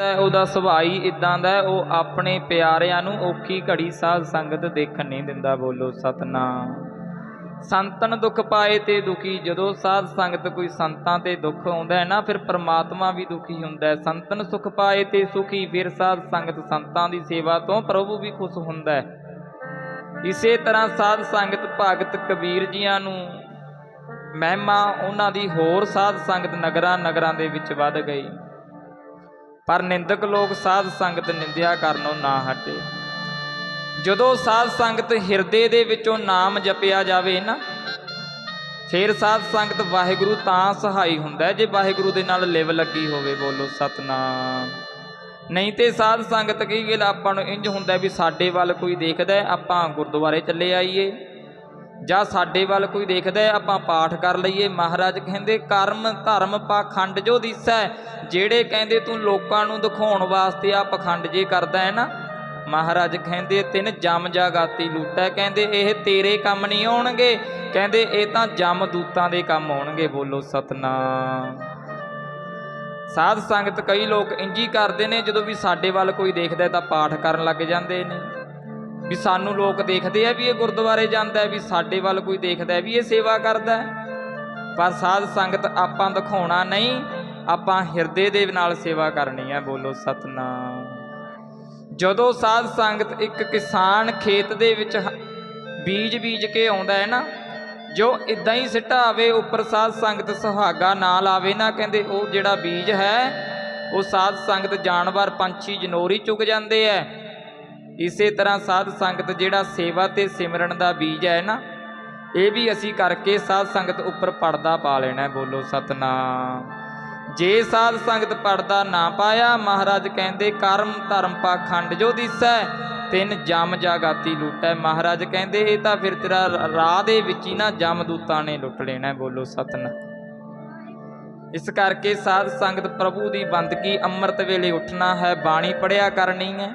ਹੈ, ਉਹਦਾ ਸੁਭਾਅ ਹੀ ਇਦਾਂ ਦਾ ਉਹ ਆਪਣੇ ਪਿਆਰਿਆਂ ਨੂੰ ਔਖੀ ਘੜੀ ਸਾਧ ਸੰਗਤ ਦੇਖਣ ਨਹੀਂ ਦਿੰਦਾ, ਬੋਲੋ ਸਤਨਾਮ। ਸੰਤਨ ਦੁੱਖ ਪਾਏ ਤੇ ਦੁਖੀ, ਜਦੋਂ ਸਾਧ ਸੰਗਤ ਕੋਈ ਸੰਤਾਂ ਤੇ ਦੁੱਖ ਆਉਂਦਾ ਹੈ ਨਾ, ਫਿਰ ਪ੍ਰਮਾਤਮਾ ਵੀ ਦੁਖੀ ਹੁੰਦਾ ਹੈ। ਸੰਤਨ ਸੁਖ ਪਾਏ ਤੇ ਸੁਖੀ, ਫਿਰ ਸਾਧ ਸੰਗਤ ਸੰਤਾਂ ਦੀ ਸੇਵਾ ਤੋਂ ਪ੍ਰਭੂ ਵੀ ਖੁਸ਼ ਹੁੰਦਾ ਹੈ। ਇਸੇ ਤਰ੍ਹਾਂ ਸਾਧ ਸੰਗਤ, ਭਗਤ ਕਬੀਰ ਜੀਆਂ ਨੂੰ ਮਹਿਮਾ, ਉਹਨਾਂ ਦੀ ਹੋਰ ਸਾਧ ਸੰਗਤ ਨਗਰਾਂ ਨਗਰਾਂ ਦੇ ਵਿੱਚ ਵੱਧ ਗਈ। ਪਰ ਨਿੰਦਕ ਲੋਕ ਸਾਧ ਸੰਗਤ ਨਿੰਦਿਆ ਕਰਨੋਂ ਨਾ ਹਟੇ। ਜਦੋਂ ਸਾਧ ਸੰਗਤ ਹਿਰਦੇ ਦੇ ਵਿੱਚੋਂ ਨਾਮ ਜਪਿਆ ਜਾਵੇ ਨਾ, ਫਿਰ ਸਾਧ ਸੰਗਤ ਵਾਹਿਗੁਰੂ ਤਾਂ ਸਹਾਈ ਹੁੰਦਾ ਜੇ ਵਾਹਿਗੁਰੂ ਦੇ ਨਾਲ ਲਿਵ ਲੱਗੀ ਹੋਵੇ, ਬੋਲੋ ਸਤਨਾਮ। ਨਹੀਂ ਤੇ ਸਾਧ ਸੰਗਤ ਕੀ ਗੱਲ ਆਪਾਂ ਨੂੰ ਇੰਜ ਹੁੰਦਾ ਵੀ ਸਾਡੇ ਵੱਲ ਕੋਈ ਦੇਖਦਾ ਆਪਾਂ ਗੁਰਦੁਆਰੇ ਚੱਲੇ ਆਈਏ। ਜਾਂ ਸਾਡੇ ਵੱਲ ਕੋਈ ਦੇਖਦਾ ਹੈ, ਆਪਾਂ ਪਾਠ ਕਰ ਲਈਏ। ਮਹਾਰਾਜ ਕਹਿੰਦੇ ਕਰਮ ਧਰਮ ਪਾਖੰਡ ਜੋ ਦਿਸੈ ਜਿਹੜੇ ਕਹਿੰਦੇ ਤੂੰ ਲੋਕਾਂ ਨੂੰ ਦਿਖਾਉਣ ਵਾਸਤੇ ਆ ਪਖੰਡ ਜੇ ਕਰਦਾ ਹੈ ਨਾ? ਮਹਾਰਾਜ ਕਹਿੰਦੇ ਤਿੰਨ ਜਮ ਜਾਗਾਤੀ ਲੂਟੈ ਕਹਿੰਦੇ ਇਹ ਤੇਰੇ ਕੰਮ ਨਹੀਂ ਆਉਣਗੇ। ਕਹਿੰਦੇ ਇਹ ਤਾਂ ਜਮ ਦੂਤਾਂ ਦੇ ਕੰਮ ਆਉਣਗੇ। ਬੋਲੋ ਸਤਨਾਮ। ਸਾਧ ਸੰਗਤ ਕਈ ਲੋਕ ਇੰਜੀ ਕਰਦੇ ਨੇ ਜਦੋਂ ਵੀ ਸਾਡੇ ਵੱਲ ਕੋਈ ਦੇਖਦਾ ਤਾਂ ਪਾਠ ਕਰਨ ਲੱਗ ਜਾਂਦੇ ਨੇ। ਵੀ ਸਾਨੂੰ ਲੋਕ ਦੇਖਦੇ ਆ ਵੀ ਇਹ ਗੁਰਦੁਆਰੇ ਜਾਂਦਾ ਵੀ ਸਾਡੇ ਵੱਲ ਕੋਈ ਦੇਖਦਾ ਵੀ ਇਹ ਸੇਵਾ ਕਰਦਾ ਪਰ ਸਾਧ ਸੰਗਤ ਆਪਾਂ ਦਿਖਾਉਣਾ ਨਹੀਂ, ਆਪਾਂ ਹਿਰਦੇ ਦੇ ਨਾਲ ਸੇਵਾ ਕਰਨੀ ਹੈ, ਬੋਲੋ ਸਤਨਾਮ। ਜਦੋਂ ਸਾਧ ਸੰਗਤ ਇੱਕ ਕਿਸਾਨ ਖੇਤ ਦੇ ਵਿੱਚ ਬੀਜ ਬੀਜ ਕੇ ਆਉਂਦਾ ਹੈ ਨਾ, ਜੋ ਇਦਾਂ ਹੀ ਸਿੱਟਾ ਆਵੇ ਉੱਪਰ ਸਾਧ ਸੰਗਤ ਸੁਹਾਗਾ ਨਾਲ ਆਵੇ ਨਾ, ਕਹਿੰਦੇ ਉਹ ਜਿਹੜਾ ਬੀਜ ਹੈ, ਉਹ ਸਾਧ ਸੰਗਤ ਜਾਨਵਰ ਪੰਛੀ ਜਨੋਰੀ ਚੁਗ ਜਾਂਦੇ ਐ ਇਸੇ ਤਰ੍ਹਾਂ ਸਾਧ ਸੰਗਤ ਜਿਹੜਾ ਸੇਵਾ ਤੇ ਸਿਮਰਨ ਦਾ ਬੀਜ ਹੈ ਨਾ, ਇਹ ਵੀ ਅਸੀਂ ਕਰਕੇ ਸਾਧ ਸੰਗਤ ਉੱਪਰ ਪਰਦਾ ਪਾ ਲੈਣਾ ਬੋਲੋ ਸਤਨਾਮ। ਜੇ ਸਾਧ ਸੰਗਤ ਪਰਦਾ ਨਾ ਪਾਇਆ, ਮਹਾਰਾਜ ਕਹਿੰਦੇ ਕਰਮ ਧਰਮ ਪਾਖੰਡ ਜੋ ਦਿਸੈ, ਤਿੰਨ ਜਮ ਜਾਗਾਤੀ ਲੁੱਟੈ। ਮਹਾਰਾਜ ਕਹਿੰਦੇ ਇਹ ਤਾਂ ਫਿਰ ਤੇਰਾ ਰਾਹ ਦੇ ਵਿੱਚ ਹੀ ਨਾ ਜਮ ਦੂਤਾਂ ਨੇ ਲੁੱਟ ਲੈਣਾ ਬੋਲੋ ਸਤਨਾਮ। ਇਸ ਕਰਕੇ ਸਾਧ ਸੰਗਤ ਪ੍ਰਭੂ ਦੀ ਬੰਦਗੀ ਅੰਮ੍ਰਿਤ ਵੇਲੇ ਉੱਠਣਾ ਹੈ, ਬਾਣੀ ਪੜਿਆ ਕਰਨੀ ਹੈ।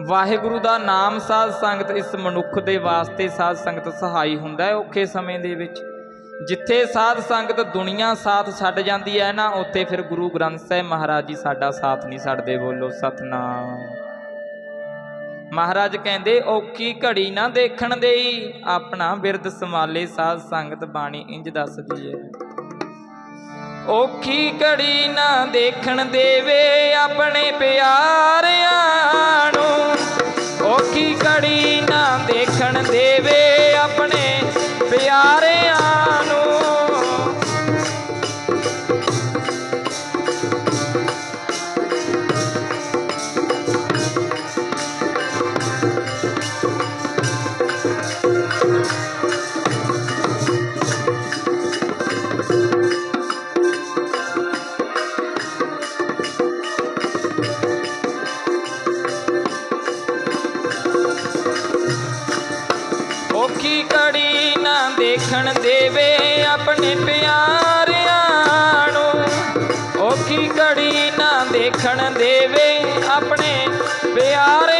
ਵਾਹਿਗੁਰੂ ਦਾ ਨਾਮ ਸਾਧ ਸੰਗਤ ਇਸ ਮਨੁੱਖ ਦੇ ਵਾਸਤੇ ਸਾਧ ਸੰਗਤ ਸਹਾਈ ਹੁੰਦਾ ਹੈ ਔਖੇ ਸਮੇਂ ਦੇ ਵਿੱਚ। ਜਿੱਥੇ ਸਾਧ ਸੰਗਤ ਦੁਨੀਆ ਸਾਥ ਛੱਡ ਜਾਂਦੀ ਹੈ ਨਾ, ਉੱਥੇ ਫਿਰ ਗੁਰੂ ਗ੍ਰੰਥ ਸਾਹਿਬ ਮਹਾਰਾਜ ਜੀ ਸਾਡਾ ਸਾਥ ਨਹੀਂ ਛੱਡਦੇ, ਬੋਲੋ ਸਤਨਾਮ। ਮਹਾਰਾਜ ਕਹਿੰਦੇ, ਔਖੀ ਘੜੀ ਨਾ ਦੇਖਣ ਦੇਈ, ਆਪਣਾ ਬਿਰਦ ਸੰਭਾਲੇ ਸਾਧ ਸੰਗਤ ਬਾਣੀ ਇੰਜ ਦੱਸਦੀ ਹੈ। ਔਖੀ ਘੜੀ ਨਾ ਦੇਖਣ ਦੇਵੇ ਆਪਣੇ ਪਿਆਰਿਆਂ ਨੂੰ ਔਖੀ ਔਖੀ ਘੜੀ ਨਾ ਦੇਖਣ ਦੇਵੇ ਆਪਣੇ ਪਿਆਰਿਆਂ ਨੂੰ? ਔਖੀ ਘੜੀ ਨਾ ਦੇਖਣ ਦੇਵੇ ਆਪਣੇ ਪਿਆਰ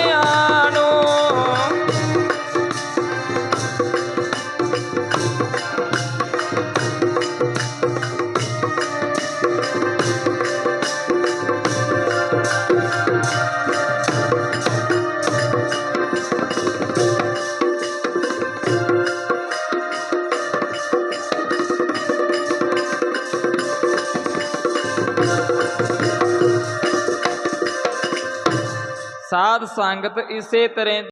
ਸਾਧ ਸੰਗਤ ਇਸੇ ਤਰ੍ਹਾਂ